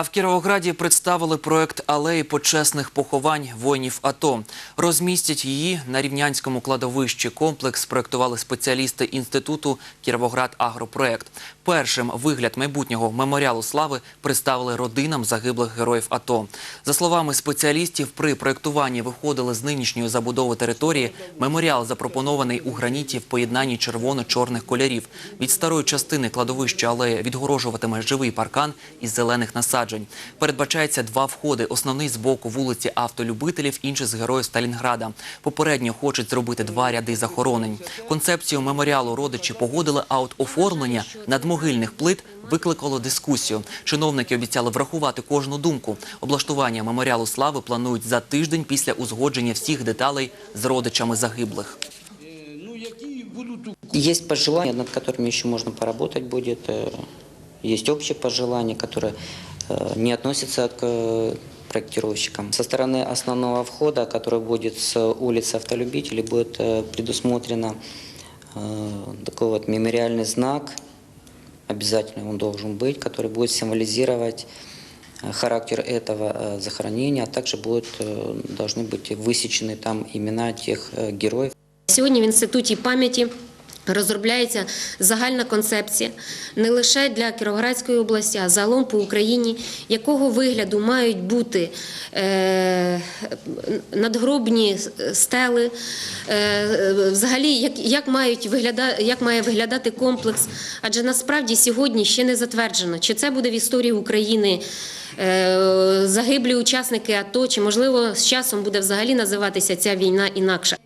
А в Кіровограді представили проект алеї почесних поховань воїнів АТО. Розмістять її на рівнянському кладовищі. Комплекс проектували спеціалісти інституту Кіровоград Агропроект. Першим вигляд майбутнього меморіалу слави представили родинам загиблих героїв АТО. За словами спеціалістів, при проектуванні виходили з нинішньої забудови території. Меморіал запропонований у граніті в поєднанні червоно-чорних кольорів. Від старої частини кладовища алея відгорожуватиме живий паркан із зелених насаджень Передбачається два входи. Основний з боку вулиці автолюбителів, інший з героїв Сталінграда. Попередньо хочуть зробити два ряди захоронень. Концепцію меморіалу родичі погодили, а от оформлення надмогильних плит викликало дискусію. Чиновники обіцяли врахувати кожну думку. Облаштування меморіалу слави планують за тиждень після узгодження всіх деталей з родичами загиблих. Есть пожелания, над которыми еще можно поработать будет. Э, Есть общие пожелания, которые э, не относятся к э, проектировщикам. Со стороны основного входа, который будет с улицы автолюбителей, будет э, предусмотрено э, такой вот мемориальный знак, обязательно он должен быть, который будет символизировать э, характер этого э, захоронения, а также будут, э, должны быть высечены там имена тех э, героев, Сьогодні в інституті пам'яті розробляється загальна концепція не лише для Кіровоградської області, а загалом по Україні, якого вигляду мають бути е, надгробні стели, е, взагалі, як, мають вигляда, як має виглядати комплекс. Адже насправді сьогодні ще не затверджено, чи це буде в історії України. е, Загиблі учасники АТО, чи можливо з часом буде взагалі називатися ця війна інакше.